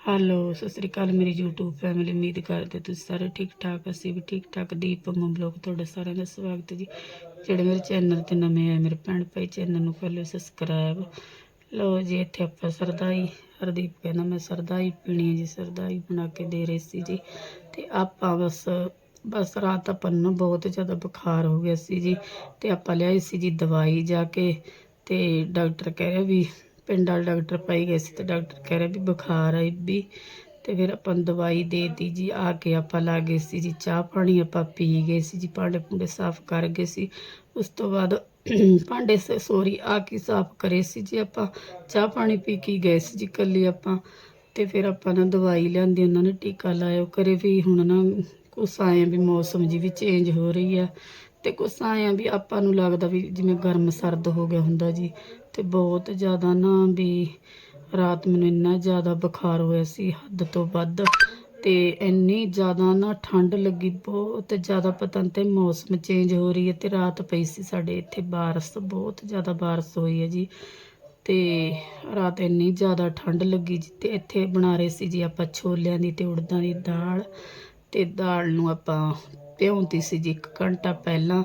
Hello Sat Sri ਅਕਾਲ ਮੇਰੀ YouTube family ਉਮੀਦ ਕਰਦੇ ਤੁਸੀਂ ਸਾਰੇ ਠੀਕ ਠਾਕ, ਅਸੀਂ ਵੀ ਠੀਕ ਠਾਕ। ਦੀਪ ਪੰਮਾ ਬਲੌਗ ਤੁਹਾਡਾ ਸਾਰਿਆਂ ਦਾ ਸਵਾਗਤ ਹੈ ਜੀ। ਜਿਹੜੇ ਮੇਰੇ ਚੈਨਲ ਤੇ ਨਵੇਂ ਆਏ, ਮੇਰੇ ਭੈਣ ਭਾਈ ਚੈਨਲ ਨੂੰ ਕਰ ਲਿਓ ਸਬਸਕ੍ਰਾਈਬ ਲਓ ਜੀ, ਇੱਥੇ ਆਪਾਂ ਸਰਦਾਈ, ਹਰਦੀਪ ਕਹਿੰਦਾ ਮੈਂ ਸਰਦਾਈ ਪੀਣੀ ਹੈ ਜੀ, ਸਰਦਾਈ ਬਣਾ ਕੇ ਦੇ ਰਹੀ ਸੀ ਜੀ। ਤੇ ਆਪਾਂ ਬਸ ਬਸ ਰਾਤ ਆਪਾਂ ਨੂੰ ਨਾ ਬਹੁਤ ਜ਼ਿਆਦਾ ਬੁਖਾਰ ਹੋ ਗਿਆ ਸੀ ਜੀ। ਤੇ ਆਪਾਂ ਲਿਆਈ ਸੀ ਜੀ ਦਵਾਈ ਜਾ ਕੇ, ਤੇ ਡਾਕਟਰ ਕਹਿ ਰਿਹਾ ਵੀ ਪਿੰਡ ਵਾਲੇ ਡਾਕਟਰ ਪਾਈ ਗਏ ਸੀ ਤੇ ਡਾਕਟਰ ਕਹਿ ਰਿਹਾ ਵੀ ਬੁਖਾਰ ਆ ਵੀ ਤੇ ਫਿਰ ਆਪਾਂ ਨੂੰ ਦਵਾਈ ਦੇ ਦਿੱਤੀ ਜੀ, ਆ ਕੇ ਆਪਾਂ ਲਾ ਗਏ ਸੀ ਜੀ, ਚਾਹ ਪਾਣੀ ਆਪਾਂ ਪੀ ਗਏ ਸੀ ਜੀ, ਭਾਂਡੇ ਭੂੰਡੇ ਸਾਫ਼ ਕਰ ਗਏ ਸੀ। ਉਸ ਤੋਂ ਬਾਅਦ ਭਾਂਡੇ ਸ- ਸੋਰੀ, ਆ ਕੇ ਸਾਫ਼ ਕਰੇ ਸੀ ਜੀ ਆਪਾਂ, ਚਾਹ ਪਾਣੀ ਪੀ ਕੇ ਗਏ ਸੀ ਜੀ ਕੱਲੀ ਆਪਾਂ। ਤੇ ਫਿਰ ਆਪਾਂ ਨਾ ਦਵਾਈ ਲਿਆਂਦੀ, ਉਹਨਾਂ ਨੇ ਟੀਕਾ ਲਾਇਆ ਕਰੇ ਵੀ ਹੁਣ ਨਾ ਕੁਛ ਆਏ ਵੀ ਮੌਸਮ ਜੀ ਵੀ ਚੇਂਜ ਹੋ ਰਹੀ ਆ। ਤੇ ਕੁਛ ਆਇਆ ਵੀ ਆਪਾਂ ਨੂੰ ਲੱਗਦਾ ਵੀ ਜਿਵੇਂ ਗਰਮ ਸਰਦ ਹੋ ਗਿਆ ਹੁੰਦਾ ਜੀ, ਤੇ ਬਹੁਤ ਜ਼ਿਆਦਾ ਨਾ ਵੀ ਰਾਤ ਮੈਨੂੰ ਇੰਨਾ ਜ਼ਿਆਦਾ ਬੁਖਾਰ ਹੋਇਆ ਸੀ ਹੱਦ ਤੋਂ ਵੱਧ, ਤੇ ਇੰਨੀ ਜ਼ਿਆਦਾ ਨਾ ਠੰਡ ਲੱਗੀ, ਬਹੁਤ ਜ਼ਿਆਦਾ ਪਤਾ ਨਹੀਂ ਤੇ ਮੌਸਮ ਚੇਂਜ ਹੋ ਰਹੀ ਹੈ ਤੇ ਰਾਤ ਪਈ ਸੀ ਸਾਡੇ ਇੱਥੇ ਬਾਰਿਸ਼, ਬਹੁਤ ਜ਼ਿਆਦਾ ਬਾਰਿਸ਼ ਹੋਈ ਹੈ ਜੀ, ਤੇ ਰਾਤ ਇੰਨੀ ਜ਼ਿਆਦਾ ਠੰਡ ਲੱਗੀ ਜੀ, ਤੇ ਇੱਥੇ ਬਣਾ ਰਹੇ ਸੀ ਜੀ ਆਪਾਂ ਛੋਲਿਆਂ ਦੀ ਤੇ ਉੜਦਾਂ ਦੀ ਦਾਲ ਤੇ ਦਾਲ ਨੂੰ ਆਪਾਂ ਭਿਉਂਤੀ ਸੀ ਜੀ 1 ਘੰਟਾ ਪਹਿਲਾਂ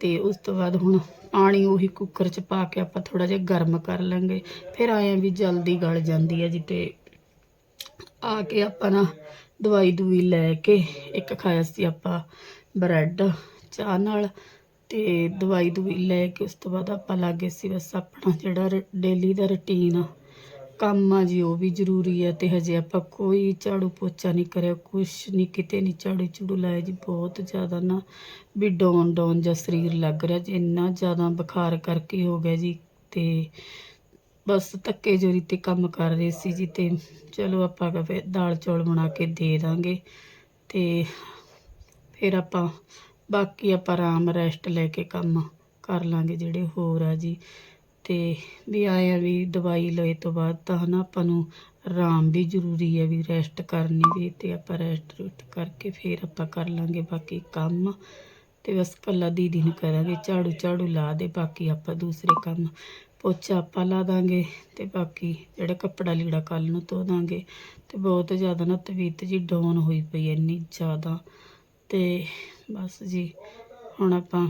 ਤੇ ਉਸ ਤੋਂ ਬਾਅਦ ਹੁਣ ਪਾਣੀ ਉਹੀ ਕੁੱਕਰ 'ਚ ਪਾ ਕੇ ਆਪਾਂ ਥੋੜਾ ਜਿਹਾ ਗਰਮ ਕਰ ਲਾਂਗੇ। ਫਿਰ ਆਏ ਵੀ ਜਲਦੀ ਗਲ ਜਾਂਦੀ ਹੈ ਜੀ ਤੇ ਆ ਕੇ ਆਪਾਂ ਨਾ ਦਵਾਈ ਦੂਈ ਲੈ ਕੇ ਇੱਕ ਖਾਇਆ ਸੀ ਆਪਾਂ ਬ੍ਰੈਡ, ਚਾਹ ਨਾਲ ਤੇ ਦਵਾਈ ਦੂਈ ਲੈ ਕੇ ਉਸ ਤੋਂ ਬਾਅਦ ਆਪਾਂ ਲੱਗੇ ਸੀ ਬਸ ਆਪਣਾ ਜਿਹੜਾ ਡੇਲੀ ਦਾ ਰੁਟੀਨ ਆ। ਕੰਮ ਆ ਜੀ, ਉਹ ਵੀ ਜ਼ਰੂਰੀ ਹੈ ਤੇ ਹਜੇ ਆਪਾਂ ਕੋਈ ਝਾੜੂ ਪੋਚਾ ਨਹੀਂ ਕਰਿਆ, ਕੁਛ ਨਹੀਂ, ਕਿਤੇ ਨਹੀਂ ਝਾੜੂ ਝੂੜੂ ਲਾਇਆ ਜੀ, ਬਹੁਤ ਜ਼ਿਆਦਾ ਨਾ ਵੀ ਡਾਊਨ ਡਾਊਨ ਜਿਹਾ ਸਰੀਰ ਲੱਗ ਰਿਹਾ ਜੀ, ਇੰਨਾ ਜ਼ਿਆਦਾ ਬੁਖਾਰ ਕਰਕੇ ਹੋ ਗਿਆ ਜੀ ਤੇ ਬਸ ਧੱਕੇ ਜੋਰੀ ਤੇ ਕੰਮ ਕਰ ਰਹੇ ਸੀ ਜੀ ਤੇ ਚਲੋ ਆਪਾਂ ਫਿਰ ਦਾਲ ਚੌਲ ਬਣਾ ਕੇ ਦੇ ਦਾਂਗੇ ਤੇ ਫਿਰ ਆਪਾਂ ਬਾਕੀ ਆਪਾਂ ਆਰਾਮ ਰੈਸਟ ਲੈ ਕੇ ਕੰਮ ਕਰ ਲਾਂਗੇ ਜਿਹੜੇ ਹੋਰ ਆ ਜੀ। ਤੇ ਵੀ ਆਏ ਆ ਵੀ ਦਵਾਈ ਲਏ ਤੋਂ ਬਾਅਦ ਤਾਂ ਹੈ ਨਾ ਆਪਾਂ ਨੂੰ ਆਰਾਮ ਵੀ ਜ਼ਰੂਰੀ ਹੈ ਵੀ ਰੈਸਟ ਕਰਨੀ ਵੀ ਅਤੇ ਆਪਾਂ ਰੈਸਟ ਰੁਸਟ ਕਰਕੇ ਫਿਰ ਆਪਾਂ ਕਰ ਲਾਂਗੇ ਬਾਕੀ ਕੰਮ। ਅਤੇ ਬਸ ਕੱਲਾ ਦੀਦੀ ਨੂੰ ਕਰਾਂਗੇ, ਝਾੜੂ ਝਾੜੂ ਲਾ ਦੇ, ਬਾਕੀ ਆਪਾਂ ਦੂਸਰੇ ਕੰਮ। ਪੋਚਾ ਆਪਾਂ ਲਾ ਦਾਂਗੇ ਅਤੇ ਬਾਕੀ ਜਿਹੜਾ ਕੱਪੜਾ ਲੀੜਾ ਕੱਲ ਨੂੰ ਧੋ ਦਾਂਗੇ। ਅਤੇ ਬਹੁਤ ਜ਼ਿਆਦਾ ਨਾ ਤਬੀਅਤ ਜੀ ਡਾਊਨ ਹੋਈ ਪਈ ਇੰਨੀ ਜ਼ਿਆਦਾ। ਅਤੇ ਬਸ ਜੀ, ਹੁਣ ਆਪਾਂ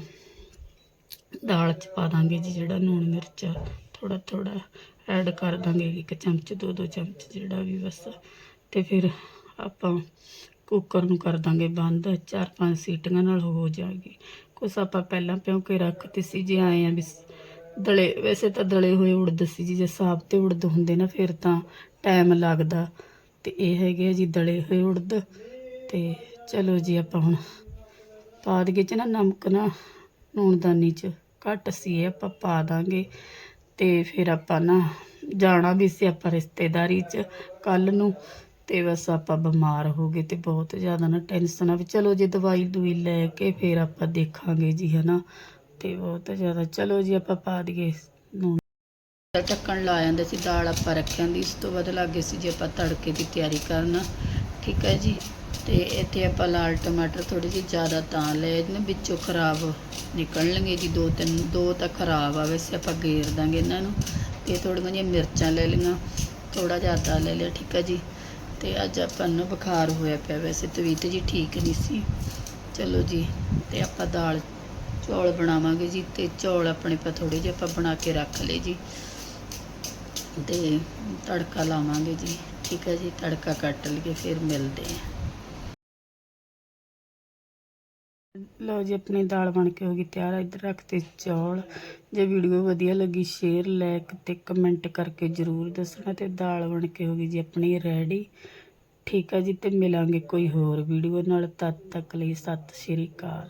ਦਾਲ ਚ ਪਾ ਦਾਂਗੇ ਜੀ ਜਿਹੜਾ ਲੂਣ ਮਿਰਚ ਥੋੜਾ ਥੋੜਾ ਐਡ ਕਰ ਦਾਂਗੇ ਇੱਕ ਚਮਚ, ਦੋ ਦੋ ਚਮਚ ਜਿਹੜਾ ਵੀ ਬਸ। ਤੇ ਫਿਰ ਆਪਾਂ ਕੁੱਕਰ ਨੂੰ ਕਰ ਦਾਂਗੇ ਬੰਦ, ਚਾਰ ਪੰਜ ਸੀਟੀਆਂ ਨਾਲ ਹੋ ਜਾਏਗੀ। ਕੁਛ ਆਪਾਂ ਪਹਿਲਾਂ ਭਿਉਂ ਕੇ ਰੱਖਤੇ ਸੀ ਜੇ ਆਏ ਆ ਵੀ ਦਲੇ, ਵੈਸੇ ਤਾਂ ਦਲੇ ਹੋਏ ਉੜਦ ਸੀ ਜੀ, ਜੇ ਸਾਬ ਤੇ ਉੜਦ ਹੁੰਦੇ ਨਾ ਫਿਰ ਤਾਂ ਟਾਈਮ ਲੱਗਦਾ। ਤੇ ਇਹ ਹੈਗੇ ਆ ਜੀ ਦਲੇ ਹੋਏ ਉੜਦ। ਤੇ ਚਲੋ ਜੀ ਆਪਾਂ ਹੁਣ ਪਾ ਦਈਏ ਚ ਨਾ ਨਮਕ ਨਾ ਲੂਣਦਾਨੀ ਚ। ਘੱਟ ਸੀ ਆਪਾਂ ਪਾ ਦਾਂਗੇ। ਤੇ ਫਿਰ ਆਪਾਂ ਨਾ ਜਾਣਾ ਵੀ ਸੀ ਆਪਾਂ ਰਿਸ਼ਤੇਦਾਰੀ ਚ ਕੱਲ ਨੂੰ। ਤੇ ਬਸ ਆਪਾਂ ਬਿਮਾਰ ਹੋ ਗਏ ਤੇ ਬਹੁਤ ਜ਼ਿਆਦਾ ਨਾ ਟੈਨਸ਼ਨ ਆ ਵੀ ਚਲੋ ਜੇ ਦਵਾਈ ਦੂਈ ਲੈ ਕੇ ਫਿਰ ਆਪਾਂ ਦੇਖਾਂਗੇ ਜੀ, ਹਨਾ। ਤੇ ਬਹੁਤ ਜ਼ਿਆਦਾ, ਚਲੋ ਜੀ ਆਪਾਂ ਪਾ ਦਈਏ। ਨੂਣ ਢੱਕਣ ਲਾ ਜਾਂਦੇ ਸੀ, ਦਾਲ ਆਪਾਂ ਰੱਖਿਆ ਦੀ ਇਸ ਤੋਂ ਬਾਅਦ ਲੱਗੇ ਸੀ ਜੇ ਆਪਾਂ ਤੜਕੇ ਦੀ ਤਿਆਰੀ ਕਰਨ। ਠੀਕ ਹੈ ਜੀ। ਤੇ ਇੱਥੇ ਆਪਾਂ ਲਾਲ ਟਮਾਟਰ ਥੋੜੇ ਜਿਹੇ ਜ਼ਿਆਦਾ ਤਾਂ ਲਏ ਨੇ ਵਿੱਚੋਂ ਖਰਾਬ ਨਿਕਲਣਗੇ ਜੀ, ਦੋ ਤਿੰਨ, ਦੋ ਤਾਂ ਖਰਾਬ ਆ ਵੈਸੇ ਆਪਾਂ ਗੇਰ ਦਾਂਗੇ ਇਹਨਾਂ ਨੂੰ। ਤੇ ਥੋੜੀਆਂ ਜਿਹੀਆਂ ਮਿਰਚਾਂ ਲੈ ਲਈਆਂ ਥੋੜਾ ਜ਼ਿਆਦਾ ਲੈ ਲਿਆ, ਠੀਕ ਹੈ ਜੀ। ਤੇ ਅੱਜ ਆਪਾਂ ਨੂੰ ਬੁਖਾਰ ਹੋਇਆ ਪਿਆ ਵੈਸੇ ਤਵੀਤ ਜੀ ਠੀਕ ਨਹੀਂ ਸੀ। ਚਲੋ ਜੀ, ਤੇ ਆਪਾਂ ਦਾਲ, ਚੌਲ ਬਣਾਵਾਂਗੇ ਜੀ, ਤੇ ਚੌਲ ਆਪਣੇ ਪਾ ਥੋੜੇ ਜਿਹੇ ਆਪਾਂ ਬਣਾ ਕੇ ਰੱਖ ਲਏ ਜੀ। ਤੇ ਤੜਕਾ ਲਾਵਾਂਗੇ ਜੀ, ਠੀਕ ਹੈ ਜੀ, ਤੜਕਾ ਕੱਟ ਲਈਏ, ਫਿਰ ਮਿਲਦੇ ਹਾਂ ਲਓ ਜੀ, ਆਪਣੀ ਦਾਲ ਬਣ ਕੇ ਹੋ ਗਈ ਤਿਆਰ। ਇੱਧਰ ਰੱਖਤੇ ਚੌਲ। ਜੇ ਵੀਡੀਓ ਵਧੀਆ ਲੱਗੀ ਸ਼ੇਅਰ ਲਾਈਕ ਤੇ ਕਮੈਂਟ ਕਰਕੇ ਜਰੂਰ ਦੱਸਣਾ ਤੇ ਦਾਲ ਬਣ ਕੇ ਹੋ ਗਈ ਜੀ ਆਪਣੀ ਰੈਡੀ ਠੀਕ ਆ ਜੀ, ਤੇ ਮਿਲਾਂਗੇ ਕੋਈ ਹੋਰ ਵੀਡੀਓ ਨਾਲ। ਤਦ ਤੱਕ ਲਈ ਸਤਿ ਸ਼੍ਰੀ ਅਕਾਲ।